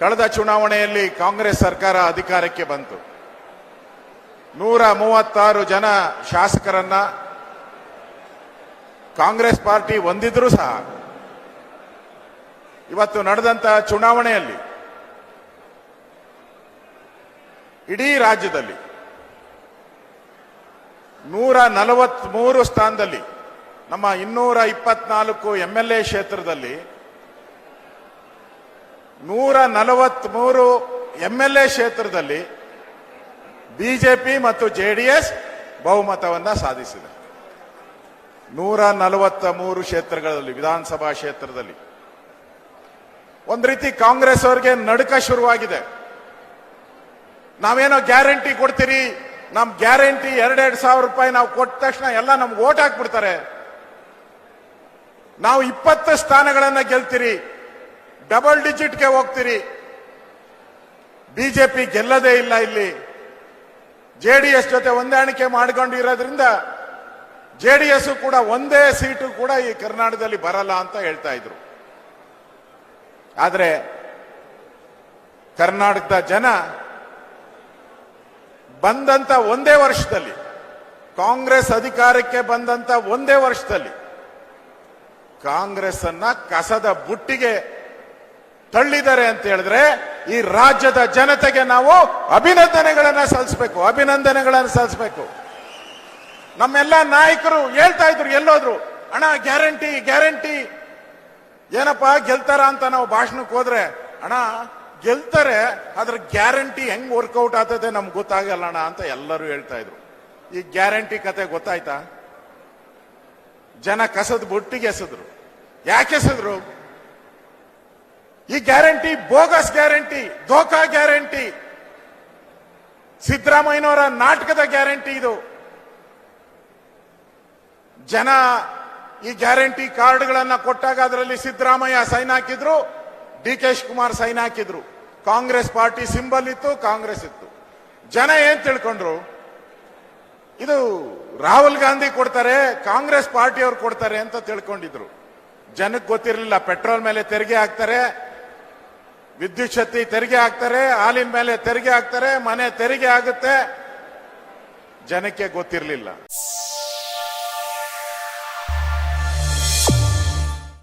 ಕಳೆದ ಚುನಾವಣೆಯಲ್ಲಿ ಕಾಂಗ್ರೆಸ್ ಸರ್ಕಾರ ಅಧಿಕಾರಕ್ಕೆ ಬಂತು. ನೂರ ಮೂವತ್ತಾರು ಜನ ಶಾಸಕರನ್ನ ಕಾಂಗ್ರೆಸ್ ಪಾರ್ಟಿ ಹೊಂದಿದ್ರೂ ಸಹ ಇವತ್ತು ನಡೆದಂತಹ ಚುನಾವಣೆಯಲ್ಲಿ ಇಡೀ ರಾಜ್ಯದಲ್ಲಿ ನೂರ ನಲವತ್ಮೂರು ಸ್ಥಾನದಲ್ಲಿ ನಮ್ಮ ಇನ್ನೂರ ಇಪ್ಪತ್ನಾಲ್ಕು ಎಂ ಎಲ್ ಎ ಕ್ಷೇತ್ರದಲ್ಲಿ ನೂರ ನಲವತ್ಮೂರು ಎಂ ಎಲ್ ಎ ಕ್ಷೇತ್ರದಲ್ಲಿ ಬಿಜೆಪಿ ಮತ್ತು ಜೆ ಡಿ ಎಸ್ ಬಹುಮತವನ್ನ ಸಾಧಿಸಿದೆ. ನೂರ ನಲವತ್ತ ಮೂರು ಕ್ಷೇತ್ರಗಳಲ್ಲಿ, ವಿಧಾನಸಭಾ ಕ್ಷೇತ್ರದಲ್ಲಿ. ಒಂದು ರೀತಿ ಕಾಂಗ್ರೆಸ್ ಅವರಿಗೆ ನಡುಕ ಶುರುವಾಗಿದೆ. ನಾವೇನೋ ಗ್ಯಾರಂಟಿ ಕೊಡ್ತೀರಿ? ನಮ್ ಗ್ಯಾರಂಟಿ ಎರಡೆರಡು ಸಾವಿರ ರೂಪಾಯಿ ನಾವು ಕೊಟ್ಟ ತಕ್ಷಣ ಎಲ್ಲ ನಮ್ಗೆ ಓಟ್ ಹಾಕ್ಬಿಡ್ತಾರೆ. ನಾವು ಇಪ್ಪತ್ತು ಸ್ಥಾನಗಳನ್ನು ಗೆಲ್ತೀರಿ. ಡಬಲ್ ಡಿಜಿಟ್ಗೆ ಹೋಗ್ತೀರಿ. ಬಿಜೆಪಿ ಗೆಲ್ಲದೇ ಇಲ್ಲ ಇಲ್ಲಿ. ಜೆಡಿಎಸ್ ಜೊತೆ ಹೊಂದಾಣಿಕೆ ಮಾಡ್ಕೊಂಡಿರೋದ್ರಿಂದ ಜೆಡಿಎಸ್ ಕೂಡ ಒಂದೇ ಸೀಟು ಕೂಡ ಈ ಕರ್ನಾಟಕದಲ್ಲಿ ಬರಲ್ಲ ಅಂತ ಹೇಳ್ತಾ ಇದ್ರು. ಆದರೆ ಕರ್ನಾಟಕದ ಜನ ಬಂದಂತ ಒಂದೇ ವರ್ಷದಲ್ಲಿ, ಕಾಂಗ್ರೆಸ್ ಅಧಿಕಾರಕ್ಕೆ ಬಂದಂತ ಒಂದೇ ವರ್ಷದಲ್ಲಿ ಕಾಂಗ್ರೆಸ್ ಅನ್ನ ಕಸದ ಬುಟ್ಟಿಗೆ ತಳ್ಳಿದ್ದಾರೆ ಅಂತ ಹೇಳಿದ್ರೆ ಈ ರಾಜ್ಯದ ಜನತೆಗೆ ನಾವು ಅಭಿನಂದನೆಗಳನ್ನ ಸಲ್ಲಿಸಬೇಕು ಅಭಿನಂದನೆಗಳನ್ನ ಸಲ್ಲಿಸಬೇಕು. ನಮ್ಮೆಲ್ಲ ನಾಯಕರು ಹೇಳ್ತಾ ಇದ್ರು ಎಲ್ಲೋದ್ರು, ಅಣ್ಣ, ಗ್ಯಾರಂಟಿ ಗ್ಯಾರಂಟಿ, ಏನಪ್ಪಾ ಗೆಲ್ತಾರ ಅಂತ ನಾವು ಭಾಷಣಕ್ಕೆ ಹೋದ್ರೆ, ಅಣ್ಣ, ಗೆಲ್ತಾರೆ ಅದ್ರ ಗ್ಯಾರಂಟಿ ಹೆಂಗ್ ವರ್ಕೌಟ್ ಆಗ್ತದೆ ನಮ್ಗೆ ಗೊತ್ತಾಗಲ್ಲ ಅಣ್ಣ, ಅಂತ ಎಲ್ಲರೂ ಹೇಳ್ತಾ ಇದ್ರು. ಈ ಗ್ಯಾರಂಟಿ ಕತೆ ಗೊತ್ತಾಯ್ತಾ? ಜನ ಕಸದ ಬುಟ್ಟಿಗೆ ಎಸೆದ್ರು. ಯಾಕೆ ಎಸೆದ್ರು? ಈ ಗ್ಯಾರಂಟಿ, ಬೋಗಸ್ ಗ್ಯಾರಂಟಿ, ಧೋಕಾ ಗ್ಯಾರಂಟಿ, ಸಿದ್ದರಾಮಯ್ಯನವರ ನಾಟಕದ ಗ್ಯಾರಂಟಿ ಇದು. ಜನ ಈ ಗ್ಯಾರಂಟಿ ಕಾರ್ಡ್ಗಳನ್ನ ಕೊಟ್ಟಾಗ ಅದರಲ್ಲಿ ಸಿದ್ದರಾಮಯ್ಯ ಸೈನ್ ಹಾಕಿದ್ರು ಡಿ ಕೆ ಕುಮಾರ್ ಸೈನ್ ಹಾಕಿದ್ರು. ಕಾಂಗ್ರೆಸ್ ಪಾರ್ಟಿ ಸಿಂಬಲ್ ಇತ್ತು, ಕಾಂಗ್ರೆಸ್ ಇತ್ತು. ಜನ ಏನ್ ತಿಳ್ಕೊಂಡ್ರು? ಇದು ರಾಹುಲ್ ಗಾಂಧಿ ಕೊಡ್ತಾರೆ, ಕಾಂಗ್ರೆಸ್ ಪಾರ್ಟಿಯವರು ಕೊಡ್ತಾರೆ ಅಂತ ತಿಳ್ಕೊಂಡಿದ್ರು. ಜನಕ್ಕೆ ಗೊತ್ತಿರಲಿಲ್ಲ, ಪೆಟ್ರೋಲ್ ಮೇಲೆ ತೆರಿಗೆ ಹಾಕ್ತಾರೆ ವಿದ್ಯುತ್ ಶಕ್ತಿ ತೆರಿಗೆ ಹಾಕ್ತಾರೆ ಹಾಲಿನ ಮೇಲೆ ತೆರಿಗೆ ಹಾಕ್ತಾರೆ ಮನೆ ತೆರಿಗೆ ಆಗುತ್ತೆ. ಜನಕ್ಕೆ ಗೊತ್ತಿರಲಿಲ್ಲ.